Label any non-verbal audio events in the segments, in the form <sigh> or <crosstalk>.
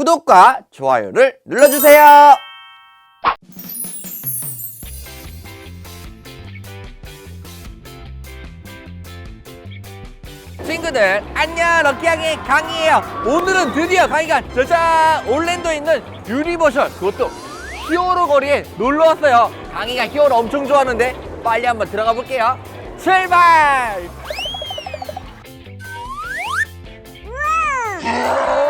구독과 좋아요를 눌러주세요. 친구들 안녕! 럭키양의 강이에요. 오늘은 드디어 강이가 짜잔 올랜도에 있는 유니버셜 그것도 히어로 거리에 놀러 왔어요. 강이가 히어로 엄청 좋아하는데 빨리 한번 들어가 볼게요. 출발! Hello.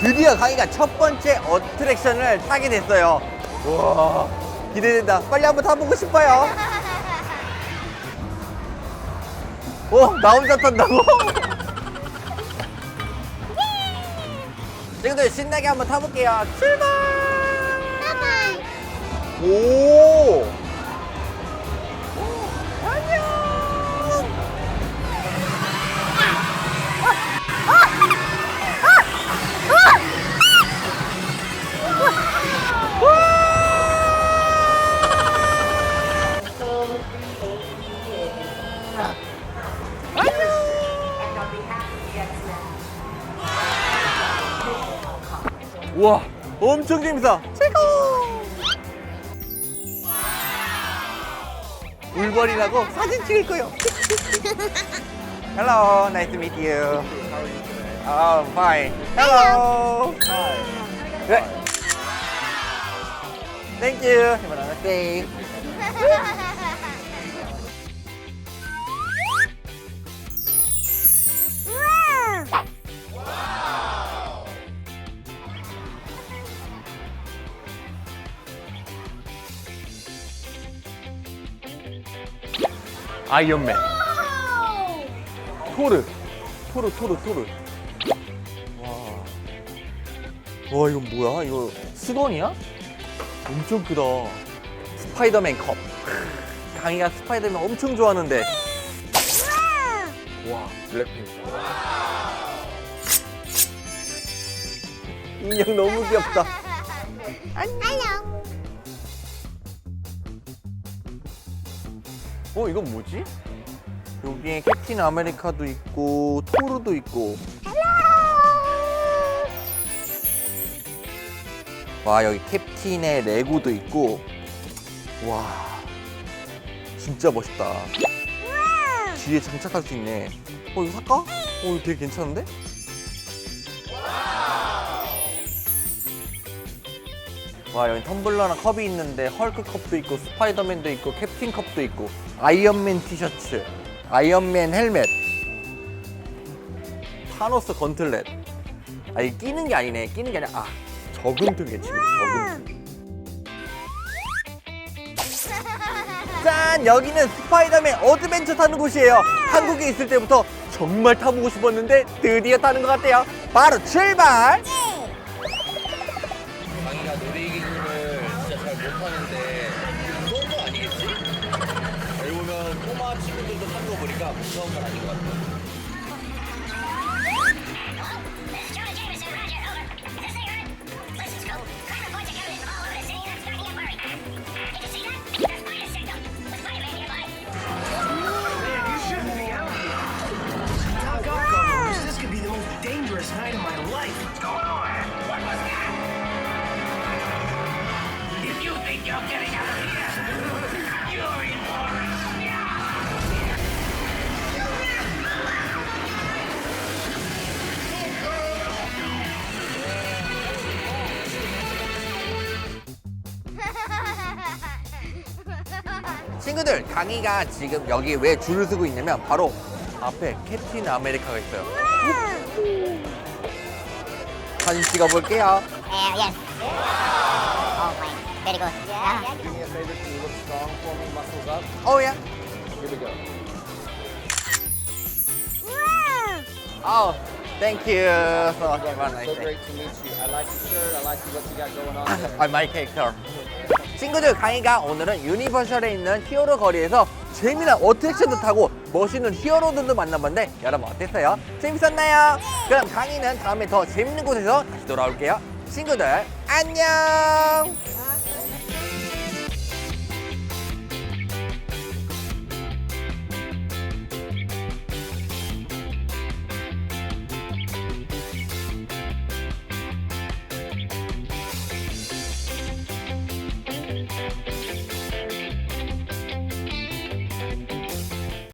드디어 강이가 첫 번째 어트랙션을 타게 됐어요 와 기대된다 빨리 한번 타보고 싶어요 어, 나 혼자 탄다고? <laughs> 친구들 신나게 한번 타볼게요. 출발! 오! 우와, 엄청 재밌어. 최고! 울버린하고 사진 찍을 거요. Hello, nice to meet you. Oh, fine. Hello. Hi. 네. Thank you. Have a nice day. 아이언맨. 토르. 토르, 토르, 토르. 와. 와, 이건 뭐야? 이거 수건이야? 엄청 크다. 스파이더맨 컵. 크, 강이가 스파이더맨 엄청 좋아하는데. 와, 블랙핑크. 인형 너무 귀엽다. Hello. 어, 이건 뭐지? 여기에 캡틴 아메리카도 있고, 토르도 있고. 와, 여기 캡틴의 레고도 있고. 와, 진짜 멋있다. 뒤에 장착할 수 있네. 어, 이거 살까? 어, 이거 되게 괜찮은데? 와, 여기 텀블러랑 컵이 있는데 헐크 컵도 있고 스파이더맨도 있고 캡틴 컵도 있고 아이언맨 티셔츠, 아이언맨 헬멧, 타노스 건틀렛. 아, 이게 끼는 게 아니네. 끼는 게 아니라 아, 저금통이겠지. 저금통. 짠! 여기는 스파이더맨 어드벤처 타는 곳이에요. 한국에 있을 때부터 정말 타보고 싶었는데 드디어 타는 것 같아요. 바로 출발! 놀이기 친구들도 타는 거 보니까 무서운 건 아닌 것 같아. This 친구들, 강이가 지금 여기 왜 줄을 서고 있냐면 바로 앞에 캡틴 아메리카가 있어요. 사진 찍어볼게요. Uh, yes. Oh my. Very good. Yeah. Do me a favor, can you look strong for me, muscles up? Oh yeah. Here we go. Oh, thank you much. Have a nice So day. great to meet you. I like your shirt. I like what you got going on there. 아, 마이 캐릭터. 친구들, 강희가 오늘은 유니버셜에 있는 히어로 거리에서 재미난 어트랙션도 타고 멋있는 히어로들도 만나봤는데 여러분 어땠어요? 재밌었나요? 그럼 강희는 다음에 더 재밌는 곳에서 다시 돌아올게요. 친구들, 안녕!